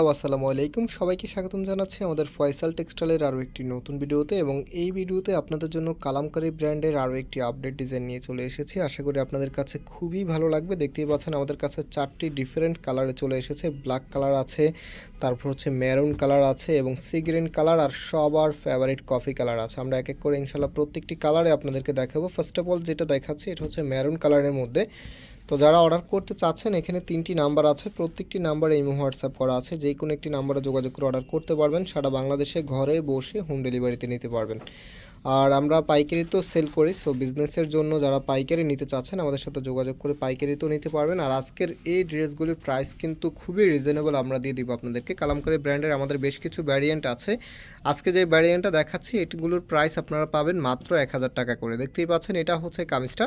আসসালামু আলাইকুম। সবাইকে স্বাগতম জানাচ্ছি আমাদের ফয়সাল টেক্সটাইলের আরও একটি নতুন ভিডিওতে এবং এই ভিডিওতে আপনাদের জন্য কালামকারী ব্র্যান্ডের আরও একটি আপডেট ডিজাইন নিয়ে চলে এসেছি। আশা করি আপনাদের কাছে খুবই ভালো লাগবে। দেখতেই পাচ্ছেন আমাদের কাছে চারটি ডিফারেন্ট কালারে চলে এসেছে। ব্ল্যাক কালার আছে, তারপর হচ্ছে মেরুন কালার আছে এবং সি গ্রিন কালার আর সবার ফেভারিট কফি কালার আছে। আমরা এক এক করে ইনশাল্লাহ প্রত্যেকটি কালারে আপনাদেরকে দেখাবো। ফার্স্ট অফ অল যেটা দেখাচ্ছি, এটা হচ্ছে মেরুন কালারের মধ্যে তো যারা অর্ডার করতে চাচ্ছেন, এখানে তিনটি নাম্বার আছে। প্রত্যেকটি নাম্বারে ইমো হোয়াটসঅ্যাপ করা আছে। যে কোনো একটি নাম্বারে যোগাযোগ করে অর্ডার করতে পারবেন। সারা বাংলাদেশে ঘরে বসে হোম ডেলিভারিতে নিতে পারবেন। আর আমরা পাইকারি তো সেল করি সো বিজনেসের জন্য যারা পাইকারি নিতে চাচ্ছেন আমাদের সাথে যোগাযোগ করে পাইকারি তো নিতে পারবেন। আর আজকের এই ড্রেসগুলির প্রাইস কিন্তু খুবই রিজনেবল আমরা দিয়ে দিব আপনাদেরকে। কালামকারি ব্র্যান্ডের আমাদের বেশ কিছু ভ্যারিয়েন্ট আছে। আজকে যে ভ্যারিয়েন্টটা দেখাচ্ছি, এটিগুলোর প্রাইস আপনারা পাবেন মাত্র এক হাজার টাকা করে। দেখতেই পাচ্ছেন, এটা হচ্ছে কামিজটা।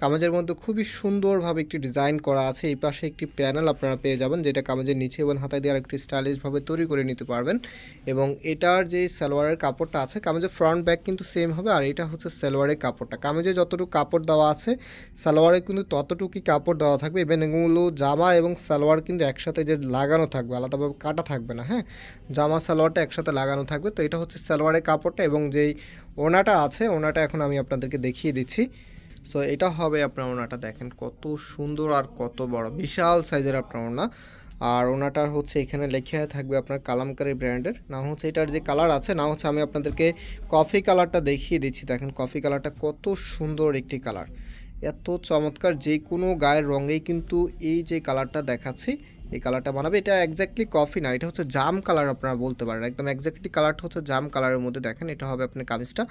কামিজের মধ্যে খুবই সুন্দরভাবে একটি ডিজাইন করা আছে। এই পাশে একটি প্যানেল আপনারা পেয়ে যাবেন, যেটা কামিজের নিচে এবং হাতায় দিয়ে আরেকটি স্টাইলিশভাবে তৈরি করে নিতে পারবেন। এবং এটার যে সালোয়ারের কাপড়টা আছে, কামিজের ফ্রন্ট ব্যাক কিন্তু সেম হবে, আর এটা হচ্ছে সালোয়ারের কাপড়টা। কামিজে যতটুকু কাপড় দেওয়া আছে, সালোয়ারে কিন্তু ততটুকুই কাপড় দেওয়া থাকবে। এবং এগুলো জামা এবং সালোয়ার কিন্তু একসাথে যে লাগানো থাকবে, আলাদাভাবে কাটা থাকবে না হ্যাঁ? জামা, সালোয়ারটা একসাথে লাগানো থাকবে। তো এটা হচ্ছে সালোয়ারের কাপড়টা এবং যেই ওনাটা আছে, ওনাটা এখন আমি আপনাদেরকে দেখিয়ে দিচ্ছি। সো এটা হবে আপনার ওনাটা, দেখেন কত সুন্দর আর কত বড়, বিশাল সাইজের আপনার ওনা। আর ওনাটার হচ্ছে এখানে লেখা থাকবে আপনার কালামকারি ব্র্যান্ডের। না হচ্ছে এটার যে কালার আছে না হচ্ছে আমি আপনাদেরকে কফি কালারটা দেখিয়ে দিচ্ছি। দেখেন, কফি কালারটা কত সুন্দর একটি কালার। এত চমৎকার যে কোনো গায়ের রঙেই কিন্তু এই যে কালারটা দেখাচ্ছি এই কালারটা বানাবে। এটা এক্স্যাক্টলি কফি না, এটা হচ্ছে জাম কালার আপনারা বলতে পারেন। একদম এক্স্যাক্টলি কালারটা হচ্ছে জাম কালারের মধ্যে দেখেন, এটা হবে আপনার কামিজটা।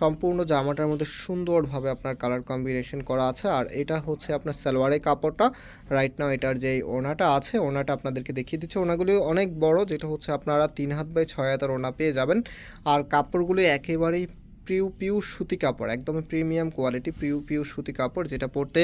সম্পূর্ণ জামাটার মধ্যে সুন্দরভাবে আপনার কালার কম্বিনেশন করা আছে। আর এটা হচ্ছে আপনার সালোয়ারের কাপড়টা। রাইট নাও এটার যে ওনাটা আছে, ওনাটা আপনাদেরকে দেখিয়ে দিচ্ছে। ওনাগুলি অনেক বড়, যেটা হচ্ছে আপনারা তিন হাত বাই ছয় হাতের ওনা পেয়ে যাবেন। আর কাপড়গুলি একেবারেই প্রিউ পিউ সুতি কাপড়, একদম প্রিমিয়াম কোয়ালিটি প্রিউ পিউ সুতি কাপড়, যেটা পরতে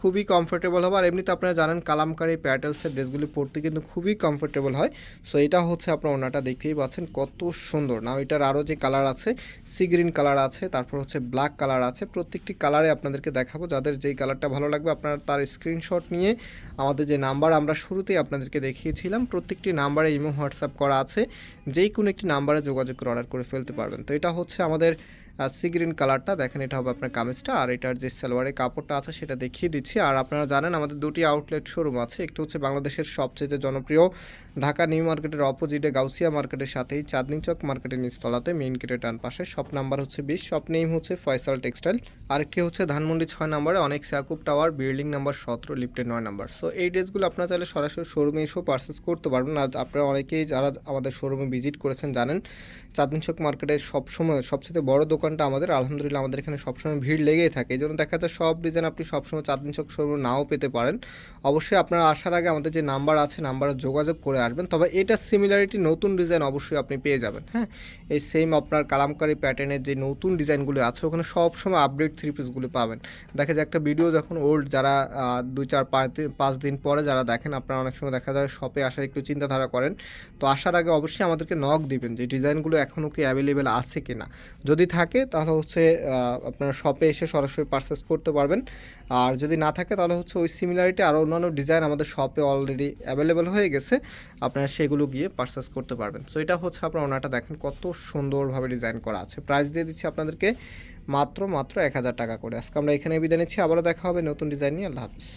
খুবই কমফোর্টেবল হবে। আর এমনিতে আপনারা জানেন কালামকারি প্যাটেলসের ড্রেসগুলি পরতে কিন্তু খুবই কমফোর্টেবল হয়। সো এটা হচ্ছে আপনার ওনাটা, দেখতেই পাচ্ছেন কত সুন্দর। না এটার আরও যে কালার আছে সি গ্রিন কালার আছে, তারপর হচ্ছে ব্ল্যাক কালার আছে, প্রত্যেকটি কালারে আপনাদেরকে দেখাবো। যাদের যেই কালারটা ভালো লাগবে, আপনারা তার স্ক্রিনশট নিয়ে আমাদের যে নাম্বার আমরা শুরুতেই আপনাদেরকে দেখিয়েছিলাম, প্রত্যেকটি নাম্বারে ইমো, হোয়াটসঅ্যাপ করা আছে। যেই কোনো একটি নাম্বারে যোগাযোগ করে অর্ডার করে ফেলতে পারবেন। তো, এটা হচ্ছে আমাদের সি গ্রিন কালারটা দেখেন এটা হবে আপনার কামিজটা, আর এটার যে সালোয়ারের কাপড়টা আছে সেটা দেখিয়ে দিচ্ছি। আর আপনারা জানেন, আমাদের দুটি আউটলেট শোরুম আছে, একটু হচ্ছে বাংলাদেশের সবচেয়ে জনপ্রিয় ঢাকা নিউ মার্কেটের অপোজিটে গাউসিয়া মার্কেটের সাথেই চাঁদনি চক মার্কেটের নিচতলাতে মেইন গেটের ডান পাশে শপ নাম্বার হচ্ছে বিশ শপ নেম হচ্ছে ফয়সাল টেক্সটাইল। আরেকটি হচ্ছে ধানমন্ডি ছয় নাম্বারে অনেক সাকুব টাওয়ার বিল্ডিং নাম্বার সতেরো লিফটের নয় নাম্বার সো এই ড্রেসগুলো আপনারা চাইলে সরাসরি শোরুমে এসেও পারচেস করতে পারবেন। আর আপনারা অনেকেই যারা আমাদের শোরুমে ভিজিট করেছেন জানেন, চাঁদনি চক মার্কেটের সবসময়, সবচেয়ে বড় দোকানটা আমাদের, আলহামদুলিল্লাহ আমাদের এখানে সবসময় ভিড় লেগেই থাকে। এই জন্য দেখা যায় সব ডিজাইন আপনি সবসময় চাঁদনি চক শোরুমে নাও পেতে পারেন। অবশ্যই আপনারা আসার আগে আমাদের যে নাম্বার আছে নাম্বারে যোগাযোগ করে আসবেন। তবে এটা সিমিলারিটি নতুন ডিজাইন অবশ্যই আপনি পেয়ে যাবেন হ্যাঁ? এই সেম আপনার কালামকারি প্যাটার্নের যে নতুন ডিজাইনগুলো আছে, ওখানে সবসময় আপডেট থ্রি পিসগুলো পাবেন। দেখা যায় একটা ভিডিও যখন ওল্ড যারা দুই, চার, পাঁচ দিন পাঁচ দিন পরে যারা দেখেন, আপনারা অনেক সময় দেখা যায় শপে আসার একটু চিন্তাধারা করেন। তো আসার আগে অবশ্যই আমাদেরকে নক দিবেন যে ডিজাইনগুলো এখনও কি অ্যাভেলেবেল আছে কি না যদি থাকে তাহলে হচ্ছে আপনারা শপে এসে সরাসরি পারচেস করতে পারবেন। আর যদি না থাকে, তাহলে হচ্ছে ওই সিমিলারিটি আর অন্যান্য ডিজাইন আমাদের শপে অলরেডি অ্যাভেলেবেল হয়ে গেছে। আপনারা সেগুলো গিয়ে পারচেস করতে পারবেন। সো এটা হচ্ছে আপনার ওনাটা দেখেন কত সুন্দরভাবে ডিজাইন করা আছে। প্রাইস দিয়ে দিচ্ছি আপনাদেরকে মাত্র মাত্র এক হাজার টাকা করে। আজকে আমরা এখানে বিদায় নিচ্ছি। আবারও দেখা হবে নতুন ডিজাইন নিয়ে। আল্লাহ হাফিজ।